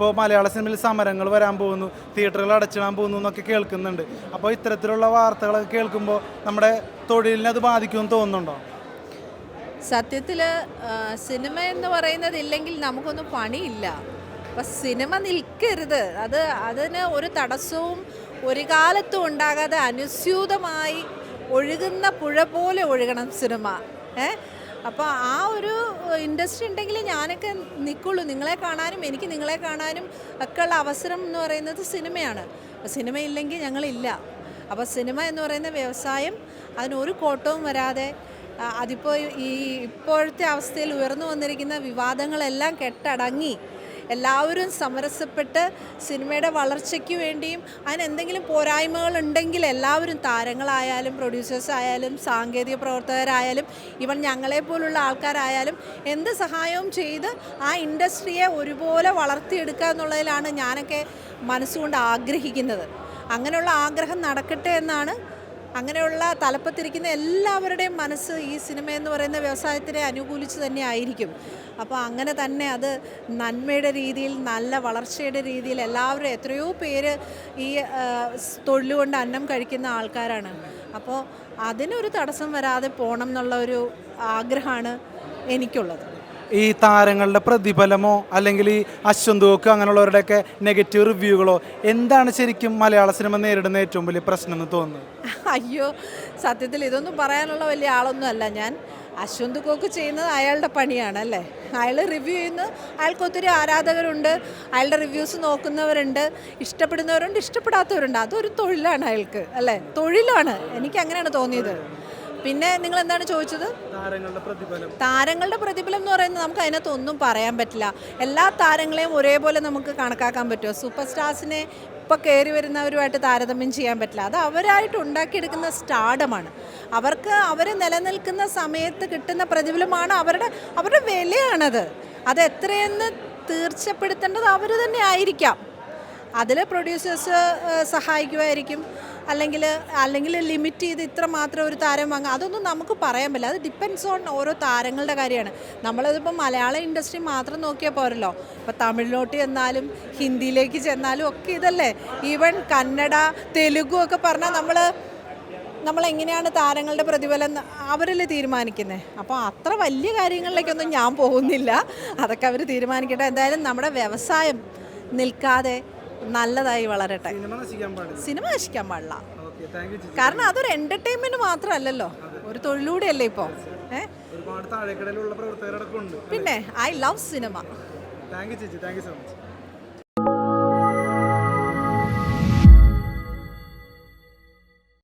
ഇപ്പോൾ മലയാള സിനിമയിൽ സമരങ്ങൾ വരാൻ പോകുന്നു തിയേറ്ററുകൾ അടച്ചിടാൻ പോകുന്നു എന്നൊക്കെ കേൾക്കുന്നുണ്ട്. അപ്പോൾ ഇത്തരത്തിലുള്ള വാർത്തകളൊക്കെ കേൾക്കുമ്പോൾ നമ്മുടെ തൊഴിലിനെ അത് ബാധിക്കുമെന്ന് തോന്നുന്നുണ്ടോ? സത്യത്തിൽ സിനിമ എന്ന് പറയുന്നത് ഇല്ലെങ്കിൽ നമുക്കൊന്നും പണിയില്ല. അപ്പം സിനിമ നിൽക്കരുത്. അത് അതിന് ഒരു തടസ്സവും ഒരു കാലത്തും ഉണ്ടാകാതെ അനുസ്യൂതമായി ഒഴുകുന്ന പുഴ പോലെ ഒഴുകണം സിനിമ. ഏ? അപ്പോൾ ആ ഒരു ഇൻഡസ്ട്രി ഉണ്ടെങ്കിൽ ഞാനൊക്കെ നിൽക്കുള്ളൂ നിങ്ങളെ കാണാനും എനിക്ക് നിങ്ങളെ കാണാനും ഒക്കെ ഉള്ള അവസരം എന്ന് പറയുന്നത് സിനിമയാണ്. അപ്പോൾ സിനിമയില്ലെങ്കിൽ ഞങ്ങളില്ല. അപ്പോൾ സിനിമ എന്ന് പറയുന്ന വ്യവസായം അതിനൊരു കോട്ടവും വരാതെ അതിപ്പോൾ ഈ ഇപ്പോഴത്തെ അവസ്ഥയിൽ ഉയർന്നു വന്നിരിക്കുന്ന വിവാദങ്ങളെല്ലാം കെട്ടടങ്ങി എല്ലാവരും സമരസപ്പെട്ട് സിനിമയുടെ വളർച്ചയ്ക്ക് വേണ്ടിയും അതിന് എന്തെങ്കിലും പോരായ്മകൾ ഉണ്ടെങ്കിൽ എല്ലാവരും താരങ്ങളായാലും പ്രൊഡ്യൂസേഴ്സ് ആയാലും സാങ്കേതിക പ്രവർത്തകരായാലും ഇവൻ ഞങ്ങളെപ്പോലുള്ള ആൾക്കാരായാലും എന്ത് സഹായവും ചെയ്ത് ആ ഇൻഡസ്ട്രിയെ ഒരുപോലെ വളർത്തിയെടുക്കുക എന്നുള്ളതിലാണ് ഞാനൊക്കെ മനസ്സുകൊണ്ട് ആഗ്രഹിക്കുന്നത്. അങ്ങനെയുള്ള ആഗ്രഹം നടക്കട്ടെ എന്നാണ് അങ്ങനെയുള്ള തലപ്പത്തിരിക്കുന്ന എല്ലാവരുടെയും മനസ്സ് ഈ സിനിമ എന്ന് പറയുന്ന വ്യവസായത്തിനെ അനുകൂലിച്ച് തന്നെ ആയിരിക്കും. അപ്പോൾ അങ്ങനെ തന്നെ അത് നന്മയുടെ രീതിയിൽ നല്ല വളർച്ചയുടെ രീതിയിൽ എല്ലാവരും എത്രയോ പേര് ഈ തൊഴിലുകൊണ്ട് അന്നം കഴിക്കുന്ന ആൾക്കാരാണ്. അപ്പോൾ അതിനൊരു തടസ്സം വരാതെ പോകണം എന്നുള്ള ഒരു ആഗ്രഹമാണ് എനിക്കുള്ളത്. ഈ താരങ്ങളുടെ പ്രതിഫലമോ അല്ലെങ്കിൽ ഈ അശ്വന്തുവോക്ക് അങ്ങനെയുള്ളവരുടെയൊക്കെ നെഗറ്റീവ് റിവ്യൂകളോ എന്താണ് ശരിക്കും മലയാള സിനിമ നേരിടുന്ന ഏറ്റവും വലിയ പ്രശ്നം എന്ന് തോന്നുന്നത്? അയ്യോ സത്യത്തിൽ ഇതൊന്നും പറയാനുള്ള വലിയ ആളൊന്നും അല്ല ഞാൻ. അശ്വന്ത് കോക്ക് ചെയ്യുന്നത് അയാളുടെ പണിയാണ് അല്ലേ? അയാൾ റിവ്യൂ ചെയ്യുന്നു അയാൾക്ക് ഒത്തിരി ആരാധകരുണ്ട് അയാളുടെ റിവ്യൂസ് നോക്കുന്നവരുണ്ട് ഇഷ്ടപ്പെടുന്നവരുണ്ട് ഇഷ്ടപ്പെടാത്തവരുണ്ട്. അതൊരു തൊഴിലാണ് അയാൾക്ക് അല്ലേ? തൊഴിലാണ്. എനിക്ക് അങ്ങനെയാണ് തോന്നിയത്. പിന്നെ നിങ്ങൾ എന്താണ് ചോദിച്ചത്? താരങ്ങളുടെ പ്രതിഫലം. താരങ്ങളുടെ പ്രതിഫലം എന്ന് പറയുന്നത് നമുക്ക് അതിനകത്ത് ഒന്നും പറയാൻ പറ്റില്ല. എല്ലാ താരങ്ങളെയും ഒരേപോലെ നമുക്ക് കണക്കാക്കാൻ പറ്റുമോ? സൂപ്പർ സ്റ്റാർസിനെ ഇപ്പോൾ കയറി വരുന്നവരുമായിട്ട് താരതമ്യം ചെയ്യാൻ പറ്റില്ല. അത് അവരായിട്ട് ഉണ്ടാക്കിയെടുക്കുന്ന സ്റ്റാഡമാണ് അവർക്ക് അവർ നിലനിൽക്കുന്ന സമയത്ത് കിട്ടുന്ന പ്രതിഫലമാണ് അവരുടെ അവരുടെ വിലയാണത്. അത് എത്രയെന്ന് തീർച്ചപ്പെടുത്തേണ്ടത് അവർ തന്നെ ആയിരിക്കാം. അതിൽ പ്രൊഡ്യൂസേഴ്സ് സഹായിക്കുമായിരിക്കും അല്ലെങ്കിൽ അല്ലെങ്കിൽ ലിമിറ്റ് ചെയ്ത് ഇത്ര മാത്രം ഒരു താരം വാങ്ങുക. അതൊന്നും നമുക്ക് പറയാൻ പറ്റില്ല. അത് ഡിപ്പെൻസ് ഓൺ ഓരോ താരങ്ങളുടെ കാര്യമാണ്. നമ്മളതിപ്പോൾ മലയാള ഇൻഡസ്ട്രി മാത്രം നോക്കിയാൽ പോരല്ലോ. ഇപ്പോൾ തമിഴിലോട്ട് ചെന്നാലും ഹിന്ദിയിലേക്ക് ചെന്നാലും ഒക്കെ ഇതല്ലേ? ഈവൻ കന്നഡ തെലുഗു ഒക്കെ പറഞ്ഞാൽ നമ്മൾ നമ്മൾ എങ്ങനെയാണ് താരങ്ങളുടെ പ്രതിഫലം അവരല്ലേ തീരുമാനിക്കുന്നത് അപ്പോൾ അത്ര വലിയ കാര്യങ്ങളിലേക്കൊന്നും ഞാൻ പോകുന്നില്ല. അതൊക്കെ അവർ തീരുമാനിക്കട്ടെ. എന്തായാലും നമ്മുടെ വ്യവസായം നിൽക്കാതെ നല്ലതായി വളരട്ടെ. സിനിമ നശിക്കാൻ പാടില്ല. കാരണം അതൊരു എന്റർടൈൻമെന്റ് മാത്രമല്ലല്ലോ. ഒരു തൊഴിലൂടെയല്ലേ ഇപ്പോൾ പിന്നെ I love cinema thank you ചേച്ചി താങ്ക് യു സോ മച്ച്.